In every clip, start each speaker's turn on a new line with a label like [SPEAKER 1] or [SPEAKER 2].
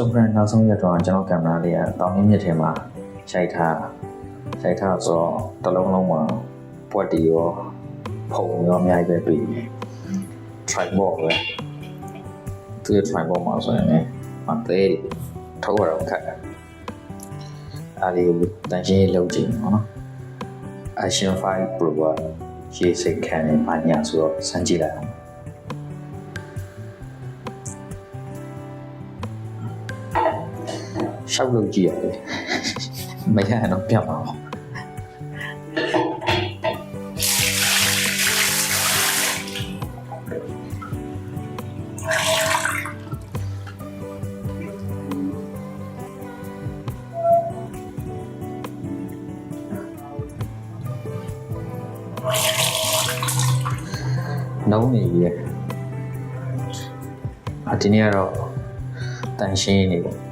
[SPEAKER 1] စုံဖရန်နောက်ဆုံးရက်တော့ကျွန်တော်ကင်မရာလေးကတောင်းရင်းမြစ်ထဲမှာရိုက်ထားရိုက်ထားဆိုတော့တစ်လုံးလုံးမှာပွက်တီရောဖုံရောအများကြီးပဲတွေ့တယ် tripod ပဲသူရဲ့ tripod မှာဆိုရင်လည်းမသေးထုတ်ရတော့ခက်တယ်အားလေးကိုတန်ရှင်းရေးလုပ်ကြည့်နော် Action 5 Pro ကရေးစိတ်ခံနေပါညာဆိုတော့စမ်းကြည့်လိုက်အောင် ရှောက်လို့ကြည့်ရတယ်မရရင်တော့ပြတ်ပါအောင်နှုံးနေပြီရဲ့အဒီနေ့ကတော့တန်ရှင်းနေပေါ့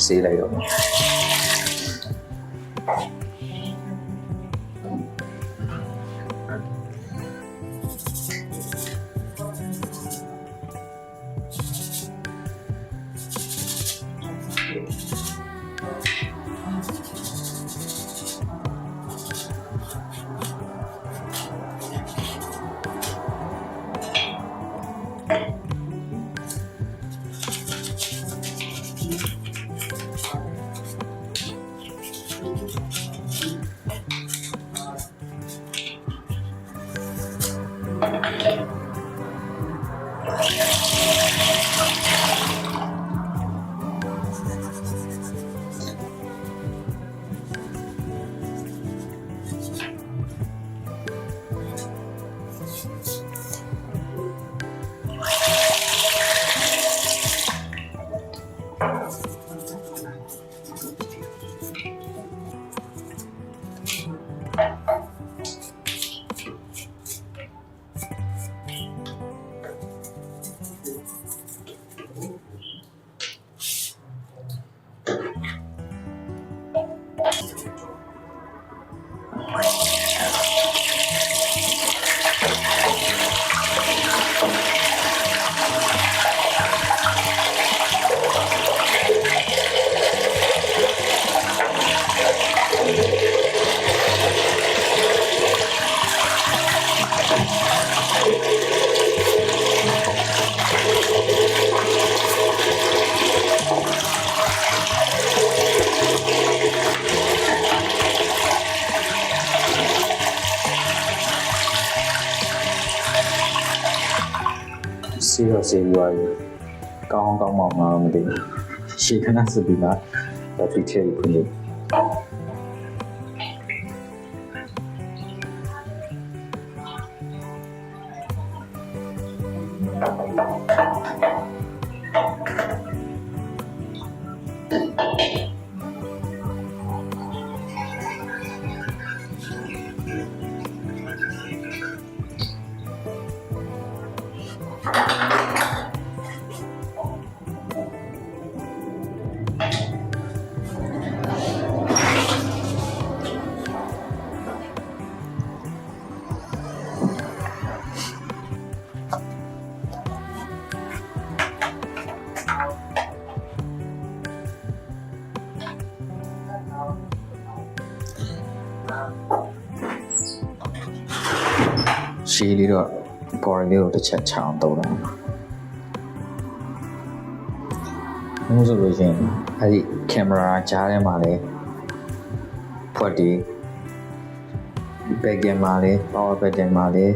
[SPEAKER 1] န်နဲ့စေး လို က်တော့မယ်စေးတော့စေးပြီးသွားပြီကောင်းကောင်းမှမမသိဘူးရှေ့ခဏစပြီးမှဘက်ထရီထည့်ပြီးဖွင့်လို့ ရှေးလေးတော့ပေါ်လေးကိုတစ်ချက်ချအောင်တုံးတော့ဘူးဆိုလို့ရှိရင်အဲ့ဒီကင်မရာကြားထဲမှာလေဖွက်ဒီဘက်ကင်မှာလေ power back တင်မှာလေ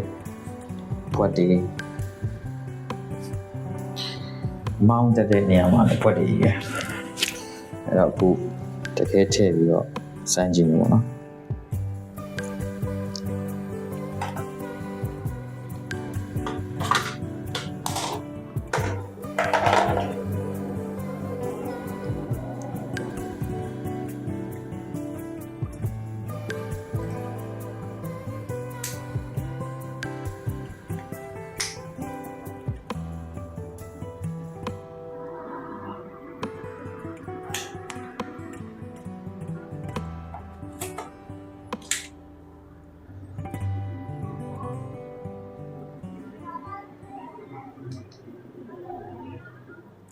[SPEAKER 1] ဖွက်ဒီမောင်းတဲ့နေရာမှာလေဖွက်ဒီရဲ့အဲ့တော့အခုတကယ်ထည့်ပြီးတော့စမ်းကြည့်မယ်ပေါ့နော်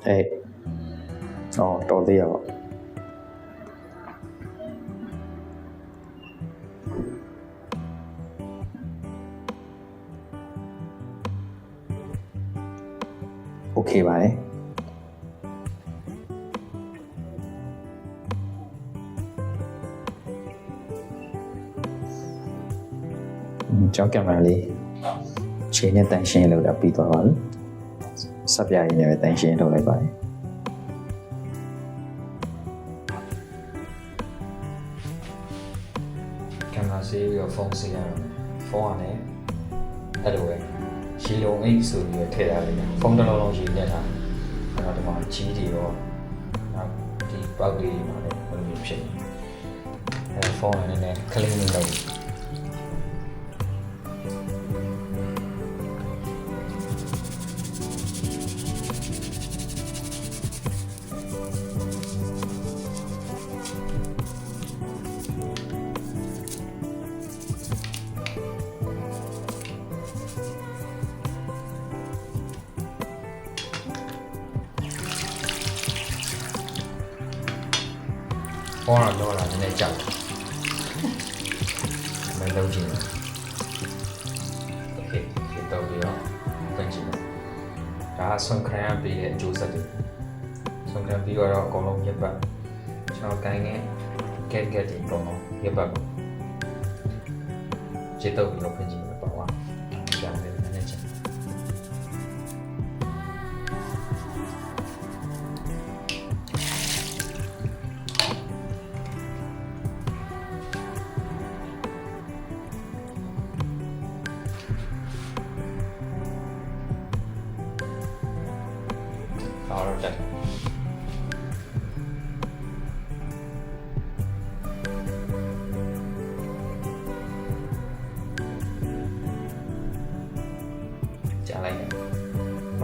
[SPEAKER 1] အေးအော်တော်သေးရပါโอเคပါတယ်อืมကြောက်ကင်မရာလေးချိန်နဲ့တန်ရှင်းလောက်တာပြီးသွားပါပြီ စပ်ပြရည်နဲ့ပဲတန်ရှင်းထုတ်လိုက်ပါတယ်
[SPEAKER 2] ကင်မရာဆေးပြီးတော့ဖုန်းဆေးရတော့ဖုန်းကလည်းအဲ့လိုပဲရေလုံးအိတ်ဆိုပြီးတော့ထည့်ထားလိုက်တယ်ဖုန်းတစ်လုံးလုံးရေညက်ထားအဲ့တော့ဒီမှာကြီးတွေတော့နောက်ဒီပောက်လေးတွေမှာလည်းဘယ်လိုမျိုးဖြစ်နေအဲ့ဖုန်းကလည်းနည်းနည်း clean လုပ် လိုက် ဖုန်းကတော့လာနည်းနည်းကြောက်တယ်မလုံးချင်ဘူးโอเคဒီတော့ပြီးတော့ပြန်ကြည့်မယ်ဒါကဆွန်ခရမ်းပေးတဲ့အကျိုးဆက်တွေဆွန်ခရမ်းပြီးတော့အကုန်လုံးရပ်ပတ်ကျွန်တော်ကိုင်းခဲ့ get get ဒီအကုန်လုံးရပ်ပတ်ပါခြေတော့ပြီးတော့ပြန်ကြည့်မယ် Power of Death. Jalan ya.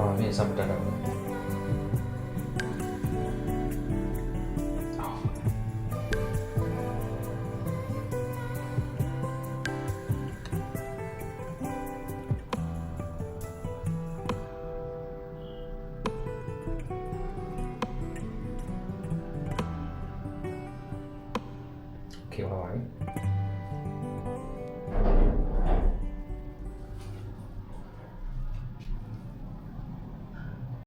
[SPEAKER 2] Oh, ini sampai dadah.